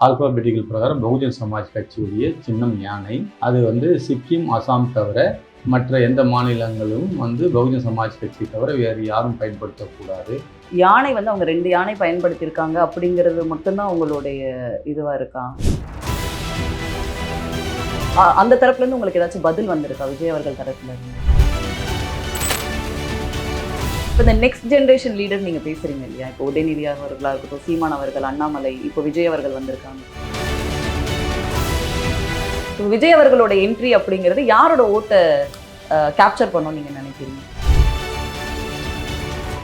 Alphabetical பிரகாரம் பகுஜன் சமாஜ் கட்சியுடைய சின்னம் யானை. அது வந்து சிக்கிம் அசாம் தவிர மற்ற எந்த மாநிலங்களும் வந்து பகுஜன் சமாஜ் கட்சி தவிர வேறு யாரும் பயன்படுத்தக்கூடாது. யானை வந்து அவங்க ரெண்டு யானை பயன்படுத்தியிருக்காங்க அப்படிங்கிறது மட்டும்தான் அவங்களுடைய இதுவாக இருக்கா? அந்த தரப்புலேருந்து உங்களுக்கு ஏதாச்சும் பதில் வந்திருக்கா? விஜய் அவர்கள் தரப்புலேருந்து இப்போ இந்த நெக்ஸ்ட் ஜென்ரேஷன் லீடர் நீங்கள் பேசுகிறீங்க இல்லையா? இப்போ உதயநிதி அவர்களாக இருக்கட்டும் சீமான் அவர்கள் அண்ணாமலை இப்போ விஜய் அவர்கள் வந்திருக்காங்க. இப்போ விஜய் அவர்களோட என்ட்ரி அப்படிங்கிறது யாரோட ஓட்டை கேப்சர் பண்ணோம் நீங்கள் நினைக்கிறீங்க?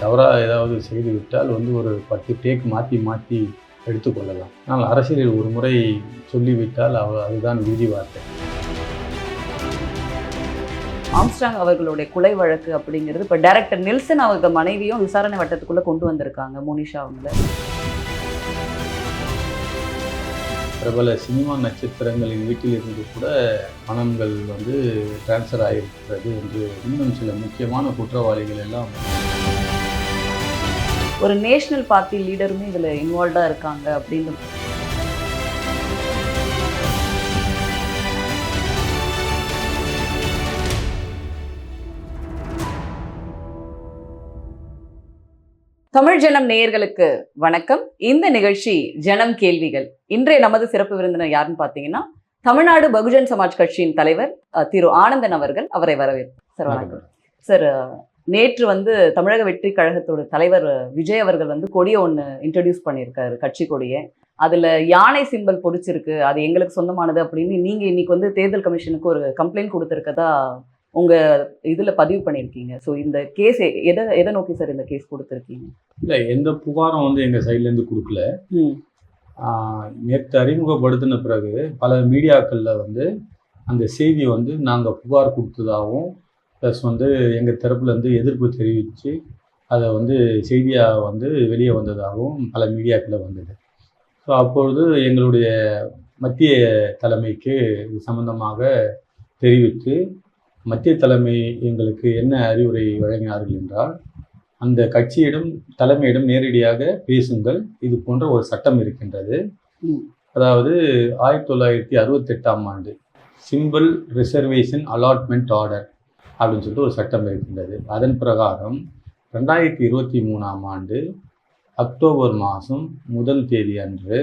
தவறாக ஏதாவது செய்து விட்டால் வந்து ஒரு பத்து டேக் மாற்றி மாற்றி எடுத்துக்கொள்ளலாம் ஆனால் அரசியலில் ஒரு முறை சொல்லிவிட்டால் அவ அதுதான் விதி வார்த்தை. ஆம்ஸ்டாங் அவர்களுடைய கொலை வழக்கு அப்படிங்கிறது இப்போ டைரக்டர் நெல்சன் அவங்க மனைவியும் விசாரணை வட்டத்துக்குள்ள கொண்டு வந்திருக்காங்க மோனிஷா அவங்கள. பிரபல சினிமா நட்சத்திரங்களின் வீட்டில் இருந்து கூட பணங்கள் வந்து டிரான்ஸ்ஃபர் ஆகியிருக்கிறது என்று இன்னும் சில முக்கியமான குற்றவாளிகள் எல்லாம் ஒரு நேஷனல் பார்ட்டி லீடருமே இதுல இன்வால்வ்டா இருக்காங்க அப்படின்னு தமிழ் ஜனம் நேயர்களுக்கு வணக்கம். இந்த நிகழ்ச்சி ஜனம் கேள்விகள். இன்றைய நமது சிறப்பு விருந்தினர் யாருன்னு பார்த்தீங்கன்னா தமிழ்நாடு பகுஜன் சமாஜ் கட்சியின் தலைவர் திரு ஆனந்தன் அவர்கள். அவரை வரவேற்போம் சார் வணக்கம். சார் நேற்று வந்து தமிழக வெற்றி கழகத்தோட தலைவர் விஜய் அவர்கள் வந்து கொடியை ஒன்று இன்ட்ரடியூஸ் பண்ணியிருக்காரு கட்சி கொடியை. அதுல யானை சிம்பல் பொறிச்சிருக்கு அது எங்களுக்கு சொந்தமானது அப்படின்னு நீங்க இன்னைக்கு வந்து தேர்தல் கமிஷனுக்கு ஒரு கம்ப்ளைண்ட் கொடுத்துருக்கதா உங்க இதுல பதிவு பண்ணியிருக்கீங்க. ஸோ இந்த கேஸ் எதை எதை நோக்கி சார் இந்த கேஸ் கொடுத்துருக்கீங்க? இல்லை எந்த புகாரும் வந்து எங்கள் சைட்லேருந்து கொடுக்கல. நேற்று அறிமுகப்படுத்தின பிறகு பல மீடியாக்களில் வந்து அந்த செய்தி வந்து நாங்கள் புகார் கொடுத்ததாகவும் ப்ளஸ் வந்து எங்கள் தரப்புலேருந்து எதிர்ப்பு தெரிவித்து அதை வந்து செய்தியாக வந்து வெளியே வந்ததாகவும் பல மீடியாக்களில் வந்தது. ஸோ அப்பொழுது எங்களுடைய மத்திய தலைமைக்கு இது சம்பந்தமாக தெரிவித்து மத்திய தலைமை எங்களுக்கு என்ன அறிவுரை வழங்கினார்கள் என்றால் அந்த கட்சியிடம் தலைமையிடம் நேரடியாக பேசுங்கள். இது போன்ற ஒரு சட்டம் இருக்கின்றது. அதாவது ஆயிரத்தி தொள்ளாயிரத்தி அறுபத்தெட்டாம் ஆண்டு சிம்பிள் ரிசர்வேஷன் அலாட்மெண்ட் ஆர்டர் அப்படின்னு சொல்லிட்டு ஒரு சட்டம் இருக்கின்றது. அதன் பிரகாரம் ரெண்டாயிரத்தி இருபத்தி மூணாம் ஆண்டு அக்டோபர் மாதம் முதல் தேதி அன்று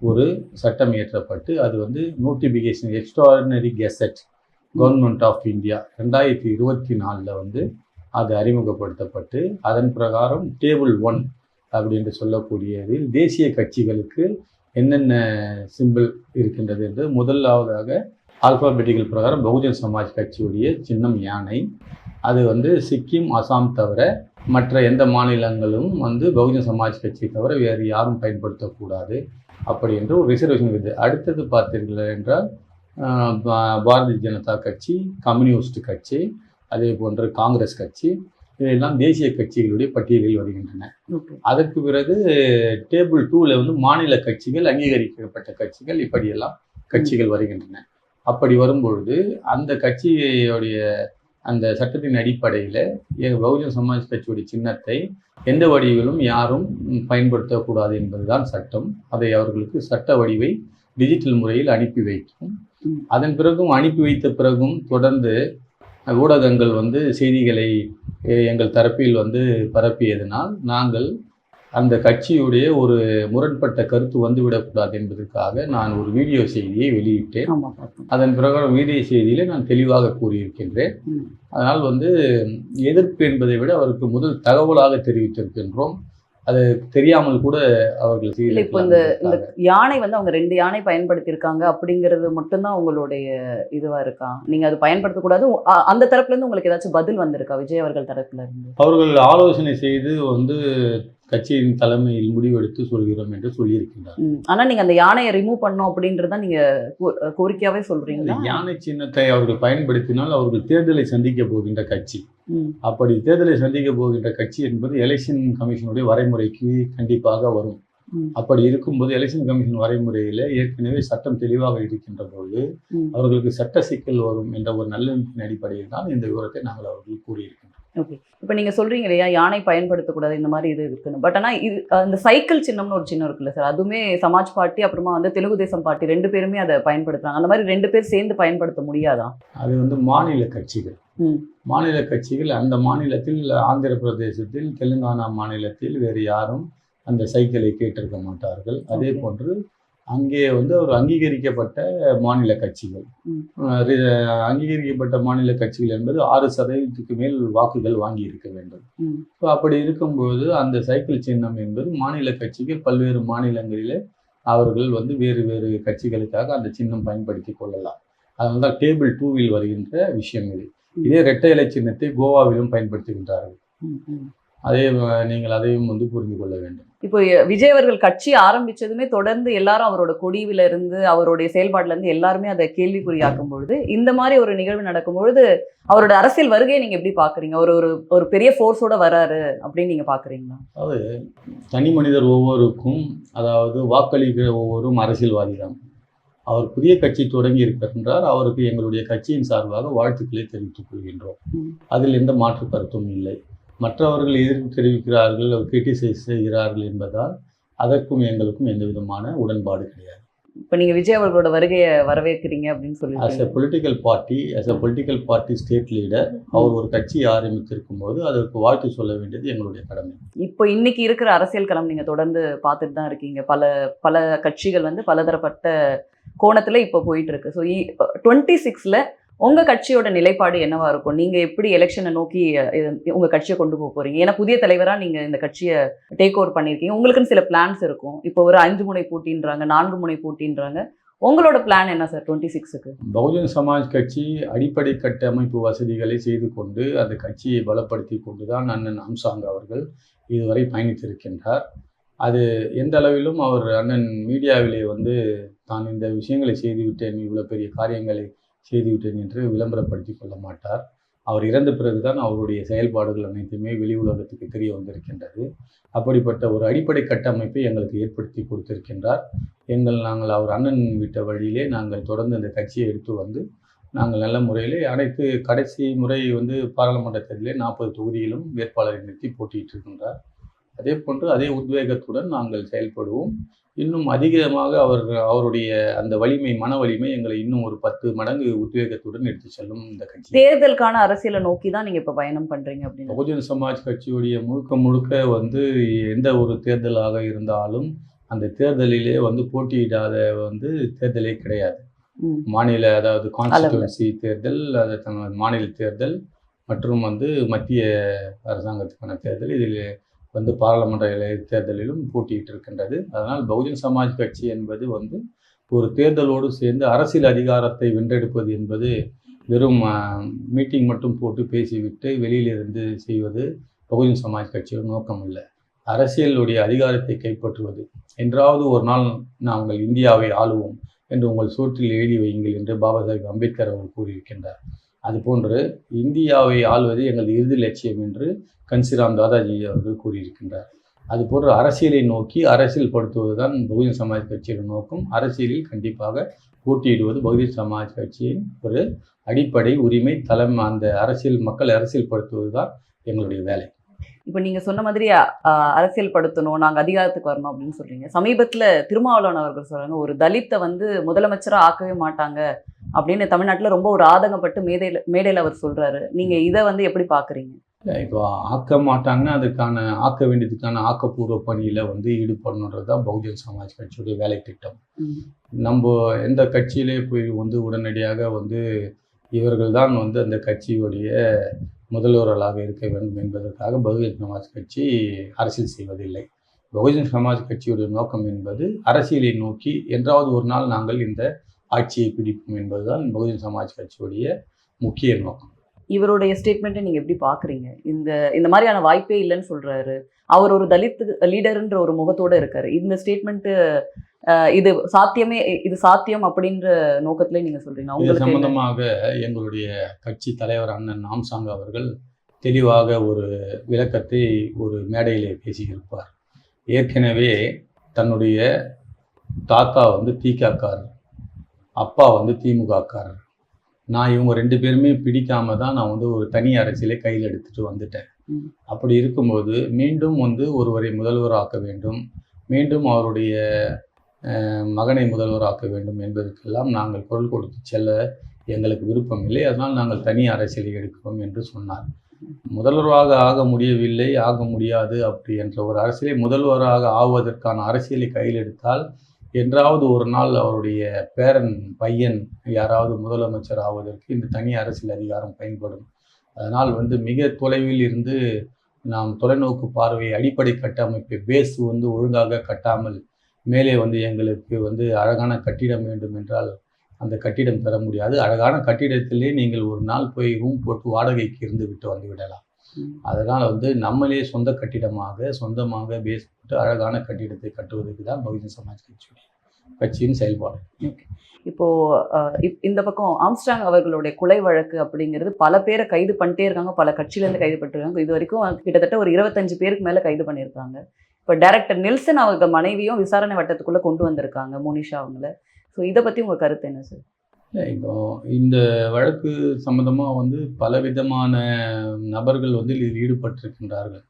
ஒரு சட்டம் இயற்றப்பட்டு அது வந்து notification extraordinary gazette government of India ரெண்டாயிரத்தி இருபத்தி நாலில் வந்து அது அறிமுகப்படுத்தப்பட்டு அதன் பிரகாரம் டேபிள் ஒன் அப்படின்னு சொல்லக்கூடியதில் தேசிய கட்சிகளுக்கு என்னென்ன சிம்பிள் இருக்கின்றது என்று முதலாவதாக ஆல்பாபெட்டிக்கல் பிரகாரம் பகுஜன் சமாஜ் கட்சியுடைய சின்னம் யானை. அது வந்து சிக்கிம் அசாம் தவிர மற்ற எந்த மாநிலங்களும் வந்து பகுஜன் சமாஜ் கட்சி தவிர வேறு யாரும் பயன்படுத்தக்கூடாது. அப்படி என்று ஒரு ரிசர்வேஷன் இருக்குது. அடுத்தது பார்த்தீர்கள் என்றால் பாரதிய ஜனதா கட்சி கம்யூனிஸ்ட் கட்சி அதே போன்று காங்கிரஸ் கட்சி இவையெல்லாம் தேசிய கட்சிகளுடைய பட்டியலில் வருகின்றன. அதற்கு பிறகு டேபிள் டூவில் வந்து மாநில கட்சிகள் அங்கீகரிக்கப்பட்ட கட்சிகள் இப்படியெல்லாம் கட்சிகள் வருகின்றன. அப்படி வரும்பொழுது அந்த கட்சியுடைய அந்த சட்டத்தின் அடிப்படையில் பகுஜன் சமாஜ் கட்சியுடைய சின்னத்தை எந்த வடிவிலும் யாரும் பயன்படுத்தக்கூடாது என்பதுதான் சட்டம். அதை அவர்களுக்கு சட்ட வடிவை டிஜிட்டல் முறையில் அனுப்பி வைக்கும். அதன் பிறகும் அனுப்பி வைத்த பிறகும் தொடர்ந்து ஊடகங்கள் வந்து செய்திகளை எங்கள் தரப்பில் வந்து பரப்பியதனால் நாங்கள் அந்த கட்சியுடைய ஒரு முரண்பட்ட கருத்து வந்துவிடக்கூடாது என்பதற்காக நான் ஒரு வீடியோ செய்தியை வெளியிட்டேன். அதன் பிரகாரம் வீடியோ செய்தியிலே நான் தெளிவாக கூறியிருக்கின்றேன். அதனால் வந்து எதிர்ப்பு என்பதை விட அவருக்கு முதல் தகவலாக தெரிவித்திருக்கின்றோம். அது தெரியாமல் கூட அவர்கள் இப்போ இந்த இந்த யானை வந்து அவங்க ரெண்டு யானை பயன்படுத்தியிருக்காங்க அப்படிங்கிறது மட்டும்தான் உங்களுடைய இதுவா இருக்கா? நீங்க அது பயன்படுத்தக்கூடாது அந்த தரப்புல இருந்து உங்களுக்கு ஏதாச்சும் பதில் வந்திருக்கா? விஜய் அவர்கள் தரப்புல இருந்து. அவர்கள் ஆலோசனை செய்து வந்து கட்சியின் தலைமையில் முடிவெடுத்து சொல்கிறோம் என்று சொல்லியிருக்கின்றார் ம். ஆனா நீங்க அந்த யானையை ரிமூவ் பண்ணோம் அப்படின்றத நீங்க கோ- கோரிக்கையாவே இந்த சொல்றீங்களா யானை சின்னத்தை அவர்கள் பயன்படுத்தினால் அவர்கள் தேர்தலை சந்திக்க போகின்ற கட்சி. அப்படி தேர்தலை சந்திக்க போகின்ற கட்சி என்பது எலெக்ஷன் கமிஷனுடைய வரைமுறைக்கு கண்டிப்பாக வரும். அப்படி இருக்கும்போது எலெக்ஷன் கமிஷன் வரைமுறையில் ஏற்கனவே சட்டம் தெளிவாக இருக்கின்ற போது. அவர்களுக்கு சட்ட சிக்கல் வரும் என்ற ஒரு நல்லெண்ணத்தின் அடிப்படையில் தான் இந்த விவரத்தை நாங்கள் அவர்களுக்கு கூறியிருக்கின்றோம் ஓகே இப்போ நீங்க சொல்றீங்க இல்லையா யானை பயன்படுத்தக்கூடாது இந்த மாதிரி இது இருக்குன்னு. பட் ஆனா இது அந்த சைக்கிள் சின்னம்னு ஒரு சின்னம் இருக்குல்ல சார் அதுவுமே சமாஜ் பார்ட்டி அப்புறமா வந்து தெலுங்கு தேசம் பார்ட்டி ரெண்டு பேருமே அதை பயன்படுத்துறாங்க. அந்த மாதிரி ரெண்டு பேர் சேர்ந்து பயன்படுத்த முடியாதா? அது வந்து மாநில கட்சிகள். மாநில கட்சிகள் அந்த மாநிலத்தில் ஆந்திர பிரதேசத்தில் தெலுங்கானா மாநிலத்தில் வேறு யாரும் அந்த சைக்கிளை கேட்டிருக்க மாட்டார்கள். அதே. போன்று அங்கே வந்து ஒரு அங்கீகரிக்கப்பட்ட மாநில கட்சிகள். அங்கீகரிக்கப்பட்ட மாநில கட்சிகள் என்பது ஆறு சதவீதத்துக்கு மேல் வாக்குகள் வாங்கி இருக்க வேண்டும். ஸோ அப்படி இருக்கும்போது அந்த சைக்கிள் சின்னம் என்பது மாநில கட்சிகள் பல்வேறு மாநிலங்களிலே அவர்கள் வந்து வேறு வேறு கட்சிகளுக்காக அந்த சின்னம் பயன்படுத்தி கொள்ளலாம். அதனால தான் டேபிள் டூவில் வருகின்ற விஷயம் இது. இதே இரட்டை இலை சின்னத்தை கோவாவிலும் பயன்படுத்துகின்றார்கள். அதே நீங்கள் அதையும் வந்து புரிந்து கொள்ள வேண்டும். இப்போ விஜய் அவர்கள் கட்சி ஆரம்பிச்சதுமே தொடர்ந்து எல்லாரும் அவரோட கொடியில இருந்து அவருடைய செயல்பாடுல இருந்து எல்லாருமே அதை கேள்விக்குறியாக்கும் பொழுது இந்த மாதிரி ஒரு நிகழ்வு நடக்கும் பொழுது அவரோட அரசியல் வருகையை நீங்க எப்படி பாக்குறீங்க ஒரு ஒரு ஒரு பெரிய ஃபோர்ஸோட வராரு அப்படின்னு நீங்க பாக்குறீங்களா அதாவது தனி மனிதர் ஒவ்வொருக்கும் அதாவது வாக்களிக்கிற ஒவ்வொரும் அரசியல்வாதி தான் அவர் புதிய கட்சி தொடங்கி இருக்கின்றார். அவருக்கு எங்களுடைய கட்சியின் சார்பாக வாழ்த்துக்களை தெரிவித்துக் கொள்கின்றோம். அதில் எந்த மாற்று கருத்தும் இல்லை. மற்றவர்கள் எதிர்ப்பு தெரிவிக்கிறார்கள் கிரிட்டிசைஸ் செய்கிறார்கள் என்பதால் அதற்கும் எங்களுக்கும் எந்த விதமான உடன்பாடு கிடையாது. இப்ப நீங்க விஜய் அவர்களோட வருகையை வரவேற்கிறீங்க அப்படின்னு ஆஸ் எ சொல்லி political party as a political party state leader அவர் ஒரு கட்சி ஆரம்பித்திருக்கும் போது அதற்கு வாழ்த்து சொல்ல வேண்டியது எங்களுடைய கடமை. இப்போ இன்னைக்கு இருக்கிற அரசியல் களம் நீங்க தொடர்ந்து பார்த்துட்டு தான் இருக்கீங்க. பல பல கட்சிகள் வந்து பலதரப்பட்ட கோணத்துல இப்போ போயிட்டு இருக்கு. ஸோ டுவெண்ட்டி சிக்ஸ்ல உங்க கட்சியோட நிலைப்பாடு என்னவா இருக்கும்? நீங்க எப்படி எலெக்ஷனை நோக்கி உங்கள் உங்க கட்சியை கொண்டு போக போறீங்க? ஏன்னா புதிய தலைவரா நீங்க இந்த கட்சியை டேக் ஓவர் பண்ணிருக்கீங்க உங்களுக்குன்னு சில பிளான்ஸ் இருக்கும். இப்போ ஒரு அஞ்சு முனை போட்டின்றாங்க நான்கு முனை போட்டின்றாங்க. உங்களோட பிளான் என்ன சார் டுவெண்ட்டி சிக்ஸுக்கு பகுஜன் சமாஜ் கட்சி அடிப்படை கட்டமைப்பு வசதிகளை செய்து கொண்டு அந்த கட்சியை பலப்படுத்தி கொண்டு தான் அண்ணன் அம்சாங் அவர்கள் இதுவரை பயணித்திருக்கின்றார். அது எந்த அளவிலும் அவர் அண்ணன் மீடியாவிலே வந்து தான் இந்த விஷயங்களை செய்துவிட்டேன். இவ்வளோ பெரிய காரியங்களை செய்துவிட்டேன் என்று விளம்பரப்படுத்தி கொள்ள மாட்டார். அவர் இறந்த பிறகுதான் அவருடைய செயல்பாடுகள் அனைத்துமே வெளி உலகத்துக்கு தெரிய வந்திருக்கின்றது. அப்படிப்பட்ட ஒரு அடிப்படை கட்டமைப்பை எங்களுக்கு ஏற்படுத்தி கொடுத்திருக்கின்றார். எங்கள் நாங்கள் அவர் அண்ணன் விட்ட வழியிலே நாங்கள் தொடர்ந்து அந்த கட்சியை எடுத்து வந்து நாங்கள் நல்ல முறையிலே அனைத்து கடைசி முறை வந்து பாராளுமன்ற தேர்தலில் நாற்பது தொகுதியிலும் வேட்பாளரை நிறுத்தி போட்டியிட்டு இருக்கின்றார் அதே போன்று அதே உத்வேகத்துடன் நாங்கள் செயல்படுவோம். இன்னும் அதிகமாக அவர் அவருடைய அந்த வலிமை மன வலிமை எங்களை இன்னும் ஒரு பத்து மடங்கு உத்வேகத்துடன் எடுத்து செல்லும் இந்த கட்சி. தேர்தலுக்கான அரசியலை நோக்கி தான் நீங்க இப்ப பயணம் பண்றீங்க அப்படின்னு. பகுஜன் சமாஜ் கட்சியுடைய முழுக்க முழுக்க வந்து எந்த ஒரு தேர்தலாக இருந்தாலும் அந்த தேர்தலிலே வந்து போட்டியிடாத வந்து தேர்தலே கிடையாது. மாநில அதாவது கான்ஸ்டிடியூன்சி தேர்தல் அது மாநில தேர்தல் மற்றும் வந்து மத்திய அரசாங்கத்துக்கான தேர்தல். இதில் வந்து பாராளுமன்ற தேர்தலிலும் போட்டியிட்டு இருக்கின்றது. அதனால் பகுஜன் சமாஜ் கட்சி என்பது வந்து ஒரு தேர்தலோடு சேர்ந்து அரசியல் அதிகாரத்தை வென்றெடுப்பது என்பது வெறும் மீட்டிங் மட்டும் போட்டு பேசிவிட்டு வெளியிலிருந்து செய்வது பகுஜன் சமாஜ் கட்சியோட நோக்கம் இல்லை அரசியலுடைய அதிகாரத்தை கைப்பற்றுவது. என்றாவது ஒரு நாள் நாங்கள் இந்தியாவை ஆளுவோம் என்று உங்கள் சோற்றில் எழுதி வையுங்கள் என்று பாபா சாஹிப் அம்பேத்கர் அவர் கூறியிருக்கின்றார். அதுபோன்று இந்தியாவை ஆள்வது எங்கள் இறுதி லட்சியம் என்று கன்சிராம் தாதாஜி அவர்கள் கூறியிருக்கின்றார். அதுபோன்று அரசியலை நோக்கி அரசியல் படுத்துவதுதான் பகுஜன் சமாஜ் கட்சியோட நோக்கம். அரசியலில் கண்டிப்பாக போட்டியிடுவது பகுஜன் சமாஜ் கட்சியின் ஒரு அடிப்படை உரிமை. தலைமை அந்த அரசியல் மக்கள் அரசியல் படுத்துவது தான் எங்களுடைய வேலை. இப்போ நீங்கள் சொன்ன மாதிரி அரசியல் படுத்தணும் நாங்கள் அதிகாரத்துக்கு வரணும் அப்படின்னு சொல்கிறீங்க சமீபத்தில் திருமாவளவன் அவர்கள் சொல்கிறாங்க ஒரு தலித்தை வந்து முதலமைச்சராக ஆக்கவே மாட்டாங்க. அப்படின்னு தமிழ்நாட்டுல ரொம்ப ஒரு ஆதங்கப்பட்டு மேடையில மேடையில அவர் சொல்றாரு. நீங்க இதை வந்து எப்படி பாக்குறீங்க? இல்லை, இப்போ ஆக்க மாட்டாங்கன்னா அதுக்கான ஆக்க வேண்டியதுக்கான ஆக்கப்பூர்வ பணியில் வந்து ஈடுபடணுன்றது தான் பகுஜன் சமாஜ் கட்சியுடைய வேலை திட்டம். நம்ம எந்த கட்சியிலே போய் வந்து உடனடியாக வந்து இவர்கள் தான் வந்து அந்த கட்சியுடைய முதல்வர்களாக இருக்க வேண்டும் என்பதற்காக பகுஜன் சமாஜ் கட்சி அரசியல் செய்வதில்லை. பகுஜன் சமாஜ் கட்சியுடைய நோக்கம் என்பது அரசியலை நோக்கி என்றாவது ஒரு நாள் நாங்கள் இந்த ஆட்சியை பிடிப்போம் என்பதுதான் பகுஜன் சமாஜ் கட்சியுடைய முக்கிய நோக்கம். இவருடைய ஸ்டேட்மெண்ட்டை நீங்க எப்படி பாக்குறீங்க இந்த இந்த மாதிரியான வாய்ப்பே இல்லைன்னு சொல்றாரு. அவர் ஒரு தலித் லீடர்ன்ற ஒரு முகத்தோட இருக்காரு. இந்த ஸ்டேட்மெண்ட் இது சாத்தியமே இது சாத்தியம் அப்படின்ற நோக்கத்திலே நீங்க சொல்றீங்க. இது உங்களுக்கு என்ன? சம்பந்தமாக எங்களுடைய கட்சி தலைவர் அண்ணன் நாம்சாங் அவர்கள் தெளிவாக ஒரு விளக்கத்தை ஒரு மேடையிலே பேசியிருப்பார். ஏற்கனவே தன்னுடைய தாத்தா வந்து திகாக்காரர் அப்பா வந்து திமுகக்காரர். நான் இவங்க ரெண்டு பேருமே பிடிக்காம தான் நான் வந்து ஒரு தனி அரசியலை கையில் எடுத்துட்டு வந்துட்டேன். அப்படி இருக்கும்போது மீண்டும் வந்து ஒருவரை முதல்வராக்க வேண்டும். மீண்டும் அவருடைய மகனை முதல்வராக்க வேண்டும் என்பதற்கெல்லாம் நாங்கள் குரல் கொடுத்து செல்ல எங்களுக்கு விருப்பம் இல்லை. அதனால் நாங்கள் தனி அரசியலை எடுக்கிறோம் என்று சொன்னார். முதல்வராக ஆக முடியவில்லை ஆக முடியாது அப்படி என்ற ஒரு அரசியலை முதல்வராக ஆவதற்கான அரசியலை கையில் எடுத்தால் என்றாவது ஒரு நாள் அவருடைய பேரன் பையன் யாராவது முதலமைச்சர் ஆவதற்கு இந்த தனி அரசியல் அதிகாரம் பயன்படும். அதனால் வந்து மிக தொலைவில் இருந்து நாம் தொலைநோக்கு பார்வை அடிப்படை கட்டமைப்பை பேஸ் வந்து ஒழுங்காக கட்டாமல் மேலே வந்து எங்களுக்கு வந்து அழகான கட்டிடம் வேண்டும் என்றால் அந்த கட்டிடம் பெற முடியாது. அழகான கட்டிடத்திலே நீங்கள் ஒரு நாள் போய் ரூம் போட்டு வாடகைக்கு இருந்து விட்டு வந்து விடலாம். அதனால் வந்து நம்மளே சொந்த கட்டிடமாக சொந்தமாக பேஸ் போட்டு அழகான கட்டிடத்தை கட்டுவதற்கு தான் பகுஜன் சமாஜ் கட்சியுடைய கட்சியின் செயல்பாடு. இப்போ இந்த பக்கம் ஆம்ஸ்டாங் அவர்களுடைய கொலை வழக்கு அப்படிங்கிறது பல பேரை கைது பண்ணிட்டே இருக்காங்க. பல கட்சியிலேருந்து கைது பண்ணிருக்காங்க இது வரைக்கும் கிட்டத்தட்ட ஒரு இருபத்தஞ்சு பேருக்கு மேலே கைது பண்ணியிருக்காங்க. இப்போ டைரக்டர் நெல்சன் அவங்க மனைவியும் விசாரணை வட்டத்துக்குள்ள கொண்டு வந்திருக்காங்க மோனிஷா அவங்கள. ஸோ இதை பற்றி உங்கள் கருத்து என்ன சார் இப்போ இந்த வழக்கு சம்பந்தமாக வந்து பலவிதமான நபர்கள் வந்து இதில் ஈடுபட்டிருக்கின்றார்கள்.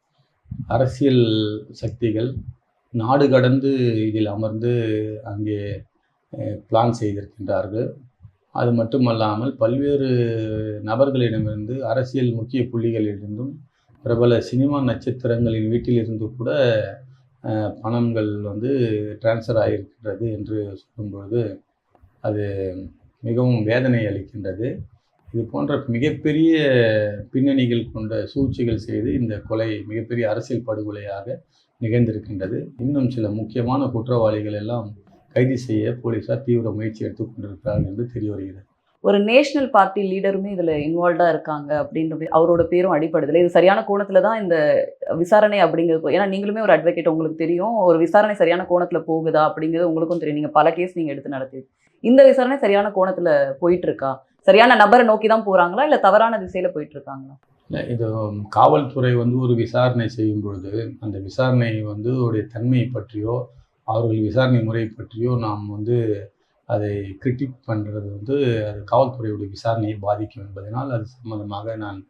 அரசியல் சக்திகள் நாடு கடந்து இதில் அமர்ந்து அங்கே பிளான் செய்திருக்கின்றார்கள். அது மட்டுமல்லாமல் பல்வேறு நபர்களிடமிருந்து அரசியல் முக்கிய புள்ளிகளிலிருந்தும் பிரபல சினிமா நட்சத்திரங்களின் வீட்டிலிருந்து கூட பணங்கள் வந்து டிரான்ஸ்ஃபர் ஆகியிருக்கின்றது என்று சொல்லும்பொழுது அது மிகவும் வேதனை அளிக்கின்றது. இது போன்ற மிகப்பெரிய பின்னணிகள் கொண்ட சூழ்ச்சிகள் செய்து இந்த கொலை மிகப்பெரிய அரசியல் படுகொலையாக நிகழ்ந்திருக்கின்றது. இன்னும் சில முக்கியமான குற்றவாளிகள் எல்லாம் கைது செய்ய போலீசார் தீவிர முயற்சி எடுத்துக்கொண்டிருக்கிறார்கள் என்று தெரிய வருகிறது. ஒரு நேஷனல் பார்ட்டி லீடருமே இதில் இன்வால்வ்டாக இருக்காங்க அப்படின்ற அவரோட பேரும் அடிப்படுதுல இது சரியான கோணத்தில் தான் இந்த விசாரணை அப்படிங்கிறது ஏன்னா நீங்களுமே ஒரு அட்வொகேட் உங்களுக்கு தெரியும். ஒரு விசாரணை சரியான கோணத்தில் போகுதா அப்படிங்கிறது உங்களுக்கும் தெரியும். நீங்கள் பல கேஸ் நீங்கள் எடுத்து நடத்தி இந்த விசாரணை சரியான கோணத்தில் போயிட்டு இருக்கா சரியான நபரை நோக்கி தான் போகிறாங்களா இல்லை தவறான திசையில் போயிட்டு இருக்காங்களா இல்லை, இது காவல்துறை வந்து ஒரு விசாரணை செய்யும் பொழுது அந்த விசாரணை வந்து உடைய தன்மையை பற்றியோ அவர்கள் விசாரணை முறை பற்றியோ நாம் வந்து அதை கிரிட்டிக் பண்ணுறது வந்து அது காவல்துறையுடைய விசாரணையை பாதிக்கும் என்பதனால் அது சம்மந்தமாக நான்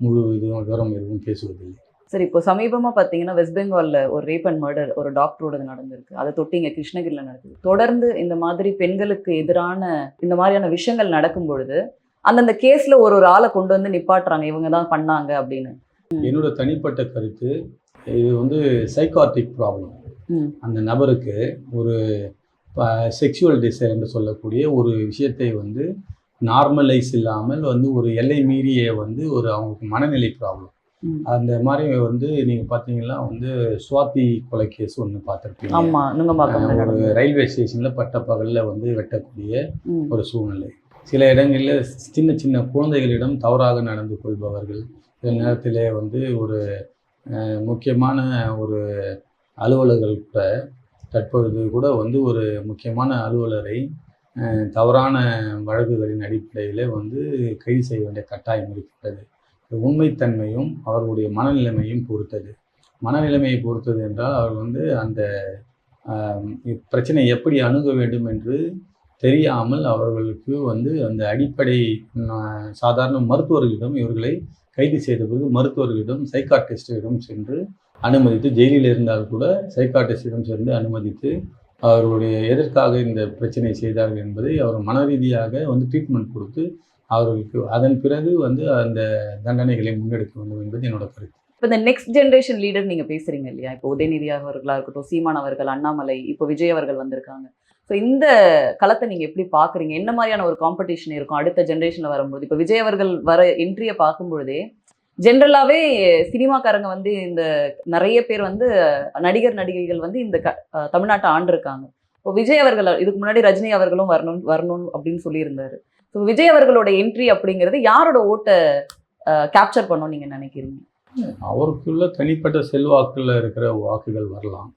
முழு இதுவும் விவரம் எதுவும் பேசுவதில்லை. சரி இப்போ சமீபமா பாத்தீங்கன்னா வெஸ்ட் பெங்கால்ல ஒரு ரேப் அண்ட் மர்டர் ஒரு டாக்டரோடது நடந்திருக்கு. அதை தொட்டி இங்க கிருஷ்ணகிரில நடக்குது. தொடர்ந்து இந்த மாதிரி பெண்களுக்கு எதிரான இந்த மாதிரியான விஷயங்கள் நடக்கும் பொழுது அந்தந்த கேஸ்ல ஒரு ஒரு ஆளை கொண்டு வந்து நிப்பாட்டுறாங்க. இவங்க தான் பண்ணாங்க அப்படின்னு. என்னோட தனிப்பட்ட கருத்து இது வந்து சைக்காட்டிக் ப்ராப்ளம். அந்த நபருக்கு ஒரு செக்ஷுவல் டிசைர் என்று சொல்லக்கூடிய ஒரு விஷயத்தை வந்து நார்மலைஸ் இல்லாமல் வந்து ஒரு எல்லை மீறிய வந்து ஒரு அவங்களுக்கு மனநிலை ப்ராப்ளம். அந்த மாதிரி வந்து நீங்கள் பார்த்தீங்கன்னா வந்து சுவாதி கொலை கேஸ் ஒன்று பார்த்துருப்பீங்க ஆமா நுங்கம்பாக்கம் ஒரு. ரயில்வே ஸ்டேஷனில் பட்ட பகலில் வந்து வெட்டக்கூடிய. ஒரு சூழ்நிலை சில இடங்களில் சின்ன சின்ன குழந்தைகளிடம் தவறாக நடந்து கொள்பவர்கள் சில நேரத்திலே வந்து ஒரு முக்கியமான ஒரு அலுவலர்கள் கூட தற்பொழுது கூட வந்து ஒரு முக்கியமான அலுவலரை தவறான வழக்குகளின் அடிப்படையில் வந்து கைது செய்ய வேண்டிய கட்டாயம் இருக்கின்றது உண்மைத்தன்மையும் அவர்களுடைய மனநிலைமையும் பொறுத்தது. மனநிலைமையை பொறுத்தது என்றால் அவர் வந்து அந்த பிரச்சனை எப்படி அணுக வேண்டும் என்று தெரியாமல் அவர்களுக்கு வந்து அந்த அடிப்படை சாதாரண மருத்துவர்களிடம் இவர்களை கைது செய்த பிறகு மருத்துவர்களிடம் சைக்காட்டிஸ்டிடம் சென்று அனுமதித்து ஜெயிலில் இருந்தால் கூட சைக்காட்டிஸ்டிடம் சென்று அனுமதித்து அவர்களுடைய எதற்காக இந்த பிரச்சனை செய்தார்கள் என்பதை அவர் மன ரீதியாக வந்து ட்ரீட்மெண்ட் கொடுத்து அவர்களுக்கு அதன் பிறகு வந்து அந்த தண்டனைகளை முன்னெடுக்க வேண்டும் என்பது என்னோட கருத்து. இப்போ இந்த நெக்ஸ்ட் ஜென்ரேஷன் லீடர் நீங்கள் பேசுகிறீங்க இல்லையா? இப்போ உதயநிதி அவர்களாக இருக்கட்டும் சீமான் அவர்கள் அண்ணாமலை இப்போ விஜய் அவர்கள் வந்திருக்காங்க. ஸோ இந்த களத்தை நீங்கள் எப்படி பார்க்குறீங்க? என்ன மாதிரியான ஒரு காம்படிஷன் இருக்கும் அடுத்த ஜென்ரேஷனில் வரும்போது இப்போ விஜய் அவர்கள் வர என்ட்ரியை பார்க்கும்பொழுதே ஜென்ரலாகவே சினிமாக்காரங்க வந்து இந்த நிறைய பேர் வந்து நடிகர் நடிகைகள் வந்து இந்த க- தமிழ்நாட்டை ஆண்டிருக்காங்க. இப்போ விஜய் அவர்கள் இதுக்கு முன்னாடி ரஜினி அவர்களும் வரணும் வரணும் அப்படின்னு சொல்லியிருந்தாரு. ஸோ விஜய் அவர்களோட என்ட்ரி அப்படிங்கிறது யாரோட ஓட்டை கேப்சர் பண்ணணும்னு நீங்க நினைக்கிறீங்க அவருக்குள்ள தனிப்பட்ட செல்வாக்குல இருக்கிற வாக்குகள் வரலாம்.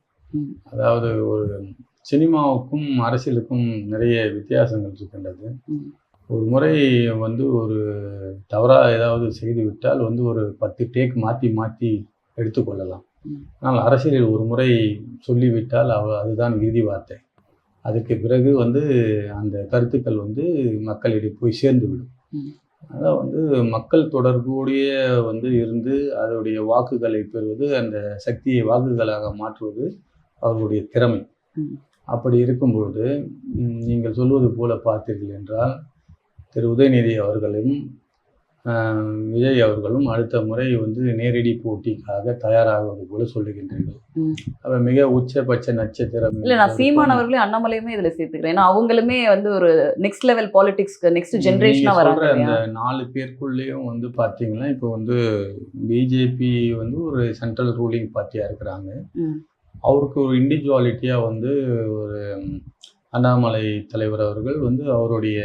அதாவது ஒரு சினிமாவுக்கும் அரசியலுக்கும் நிறைய வித்தியாசங்கள் இருக்கின்றது. ஒரு முறை வந்து ஒரு தவறாக ஏதாவது செய்து விட்டால் வந்து ஒரு பத்து டேக் மாற்றி மாற்றி எடுத்துக்கொள்ளலாம். ஆனால் அரசியலில் ஒரு முறை சொல்லிவிட்டால் அவ அதுதான் இறுதி வார்த்தை அதுக்கு பிறகு வந்து அந்த கருத்துக்கள் வந்து மக்களிடையே போய் சேர்ந்து விடும். அதான் வந்து மக்கள் தொடர்புடைய வந்து இருந்து அதோடைய வாக்குகளை பெறுவது அந்த சக்தியை வாக்குகளாக மாற்றுவது அவர்களுடைய திறமை. அப்படி இருக்கும்பொழுது நீங்கள் சொல்வது போல பார்த்தீர்கள் என்றால் திரு உதயநிதி அவர்களும் விஜய் அவர்களும் அடுத்த முறை வந்து நேரடி போட்டிக்காக தயாராகுவது போல சொல்லுகின்றீர்கள். அவர் மிக உச்சபட்ச நட்சத்திரம் இல்ல நான் சீமான் அவர்களையும் அண்ணாமலையுமே இதுல சேர்த்துக்கிறேன் ஏன்னா அவங்களுமே வந்து ஒரு நெக்ஸ்ட் லெவல் பாலிடிக்ஸ்க்கு நெக்ஸ்ட் ஜென்ரேஷனா வராங்க? அந்த நாலு பேருக்குள்ளேயும் வந்து பார்த்தீங்கன்னா இப்போ வந்து பிஜேபி வந்து ஒரு சென்ட்ரல் ரூலிங் பார்ட்டியாக இருக்கிறாங்க. அவருக்கு ஒரு இண்டிவிஜுவாலிட்டியாக வந்து ஒரு அண்ணாமலை தலைவர் அவர்கள் வந்து அவருடைய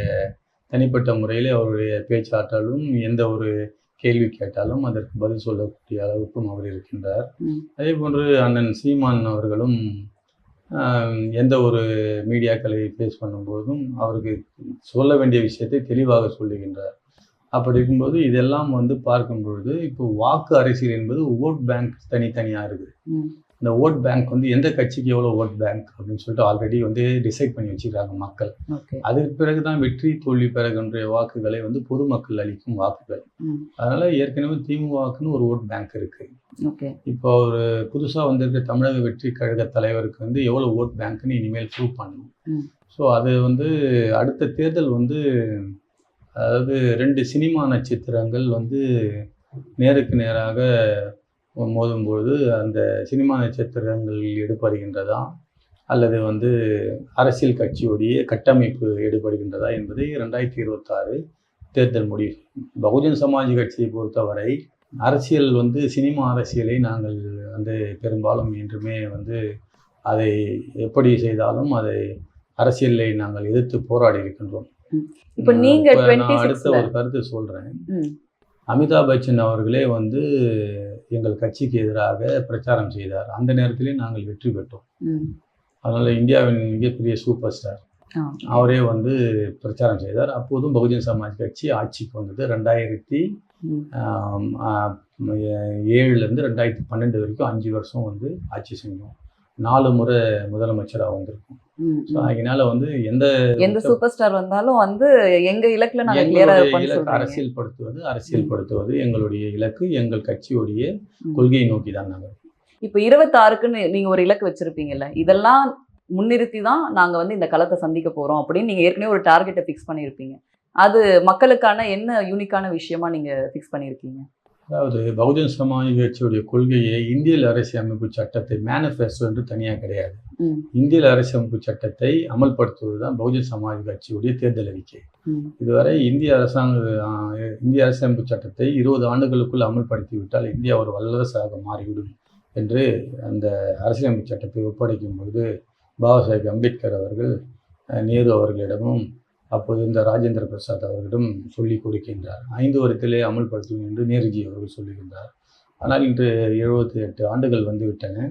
தனிப்பட்ட முறையில் அவருடைய பேச்சாற்றலும் எந்த ஒரு கேள்வி கேட்டாலும் அதற்கு பதில் சொல்லக்கூடிய அளவுக்கும் அவர் இருக்கின்றார். அதே போன்று அண்ணன் சீமான் அவர்களும் எந்த ஒரு மீடியாக்களை ஃபேஸ் பண்ணும்போதும் அவருக்கு சொல்ல வேண்டிய விஷயத்தை தெளிவாக சொல்லுகின்றார் அப்படி இருக்கும்போது இதெல்லாம் வந்து பார்க்கும் பொழுது இப்போ வாக்கு அரசியல் என்பது ஓட் பேங்க் தனித்தனியாக இருக்குது. இந்த ஓட் பேங்க் வந்து எந்த கட்சிக்கு எவ்வளோ ஓட் பேங்க் அப்படின்னு சொல்லிட்டு ஆல்ரெடி வந்து டிசைட் பண்ணி வச்சுக்கிறாங்க மக்கள். அதுக்கு பிறகு தான் வெற்றி தோல்வி பெறுகின்ற வாக்குகளை வந்து பொதுமக்கள் அளிக்கும் வாக்குகள். அதனால ஏற்கனவே திமுகவுக்குன்னு ஒரு ஓட் பேங்க் இருக்கு. இப்போ ஒரு புதுசாக வந்திருக்க தமிழக வெற்றி கழக தலைவருக்கு வந்து எவ்வளோ ஓட் பேங்க்னு இனிமேல் ப்ரூவ் பண்ணணும். ஸோ அது வந்து அடுத்த தேர்தல் வந்து அதாவது ரெண்டு சினிமா நட்சத்திரங்கள் வந்து நேருக்கு நேராக மோதும்பொழுது அந்த சினிமா நட்சத்திரங்கள் எடுபடுகின்றதா? அல்லது வந்து அரசியல் கட்சியுடைய கட்டமைப்பு எடுபடுகின்றதா என்பதை ரெண்டாயிரத்தி இருபத்தாறு தேர்தல் முடிவு. பகுஜன் சமாஜ் கட்சியை பொறுத்தவரை அரசியல் வந்து சினிமா அரசியலை நாங்கள் வந்து பெரும்பாலும் என்றுமே வந்து அதை எப்படி செய்தாலும் அதை அரசியலை நாங்கள் எதிர்த்து போராடி இருக்கின்றோம். இப்ப நீங்க இப்ப நான் 26 அடுத்த ஒரு கருத்து சொல்றேன். ம். அமிதாப் பச்சன் அவர்களே வந்து எங்கள் கட்சிக்கு எதிராக பிரச்சாரம் செய்தார். அந்த நேரத்திலே நாங்கள் வெற்றி பெற்றோம். அதனால இந்தியாவின் மிகப்பெரிய சூப்பர் ஸ்டார். அவரே வந்து பிரச்சாரம் செய்தார். அப்போதும் பகுஜன் சமாஜ் கட்சி ஆட்சிக்கு வந்தது. ரெண்டாயிரத்தி ஏழுலேருந்து ரெண்டாயிரத்தி பன்னெண்டு வரைக்கும் அஞ்சு வருஷம் வந்து ஆட்சி செஞ்சோம். நாலு முறை முதலமைச்சராக வந்திருக்கோம். ஸோ அதனால வந்து எந்த எந்த சூப்பர் ஸ்டார் வந்தாலும் வந்து எங்க இலக்குல நாங்க கிளியரா எங்களுடைய இருப்போம்னு இலக்கு சொல்றீங்க. அரசியல் படுத்துவது அரசியல் படுத்துவது எங்களுடைய இலக்கு எங்கள் கட்சியுடைய. கொள்கையை நோக்கி தான் நாங்கள் இப்ப இருபத்தாறுக்குன்னு நீங்க ஒரு இலக்கு வச்சிருப்பீங்கல்ல இதெல்லாம் முன்னிறுத்தி தான் நாங்க வந்து இந்த களத்தை சந்திக்க போறோம் அப்படின்னு நீங்க ஏற்கனவே ஒரு டார்கெட்டை ஃபிக்ஸ் பண்ணியிருப்பீங்க அது மக்களுக்கான என்ன யூனிக்கான விஷயமா நீங்க ஃபிக்ஸ் பண்ணியிருக்கீங்க அதாவது பகுஜன் சமாஜ் கட்சியுடைய கொள்கையை இந்திய அரசியலமைப்பு சட்டத்தை மேனிஃபெஸ்டோ என்று தனியாக கிடையாது. இந்திய அரசியலமைப்பு சட்டத்தை அமல்படுத்துவது தான் பகுஜன் சமாஜ் கட்சியுடைய தேர்தல் அறிக்கை. இதுவரை இந்திய அரசாங்க இந்திய அரசியலமைப்பு சட்டத்தை இருபது ஆண்டுகளுக்குள் அமல்படுத்திவிட்டால் இந்தியா ஒரு வல்லரசாக மாறிவிடும் என்று அந்த அரசியலமைப்பு சட்டத்தை ஒப்படைக்கும் பொழுது பாபா சாஹேப் அம்பேத்கர் அவர்கள் நேரு அவர்களிடமும் அப்போது இந்த ராஜேந்திர பிரசாத் அவர்களிடம் சொல்லி கொடுக்கின்றார். ஐந்து வருடத்திலே அமல்படுத்தும் என்று நேருஜி அவர்கள் சொல்லுகின்றார். ஆனால் இன்று எழுபத்தி எட்டு ஆண்டுகள் வந்துவிட்டன.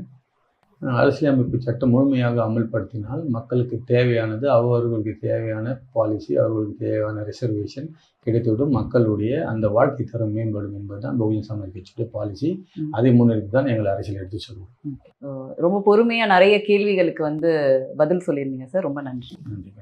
அரசியலமைப்பு சட்டம் முழுமையாக அமல்படுத்தினால் மக்களுக்கு தேவையானது அவர்களுக்கு தேவையான பாலிசி அவர்களுக்கு தேவையான ரிசர்வேஷன் கிடைத்துவிடும். மக்களுடைய அந்த வாழ்க்கை தரம் மேம்படும் என்பதுதான் பகுஜன் சமாஜ் கட்சியுடைய பாலிசி. அதை முன்னிறுத்தி தான் எங்கள் அரசியல் எடுத்து சொல்வோம். ரொம்ப பொறுமையா நிறைய கேள்விகளுக்கு வந்து பதில் சொல்லியிருந்தீங்க சார். ரொம்ப நன்றி. நன்றி